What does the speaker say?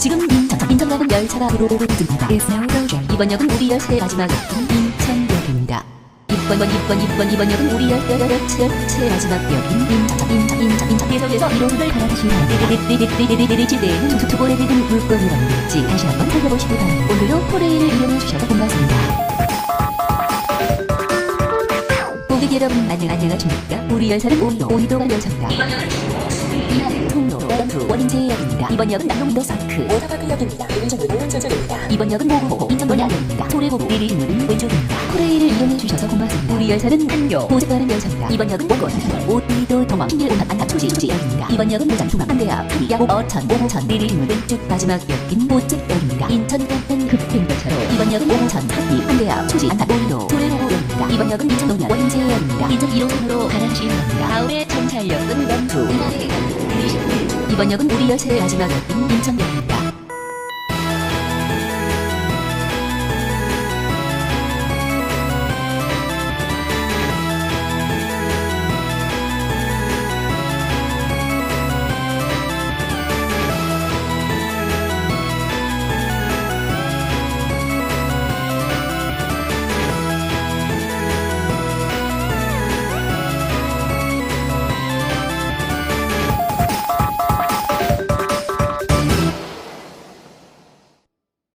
지금 인천, 인천 가는 열차가 들어오고 있습니다. 이번 역은 우리 열차의 마지막 인천역입니다. 이번 번 이번 이번 이번 역은 우리 열 열- 열차 열차의 마지막 역인 인천 인천 인천 인천 계속해서 1호선을 갈아타시면 램 프 원인제역입니다. 이번 역은 남동도 사크 오사파크역입니다. 인천으로 오른쪽입니다. 이번 역은 모구호 인천도로 안역입니다. 소래고고 내리는 왼쪽입니다. 코레일을 이용해 주셔서 고맙습니다. 우리 열차는 한교 보색가는 열차입니다. 이번 역은 원권 오이도 동원 신일 오산 안타 초지 초지역입니다. 이번 역은 부산 중앙 한대야 야곡 어천 오천 내리는 왼쪽 마지막 역인 보책역입니다. 인천 간편 급행열차로 이번 역은 오천 한리 한대야 초지 안타 오이도 소래고고역입니다. 이번 역은 인천 노면 원제역입니다. 인천 1호선으로 갈아타시는 겁니다. 다음에 정찰역은 램프 이번 역은 우리 열차의 마지막 역인 인천역입니다.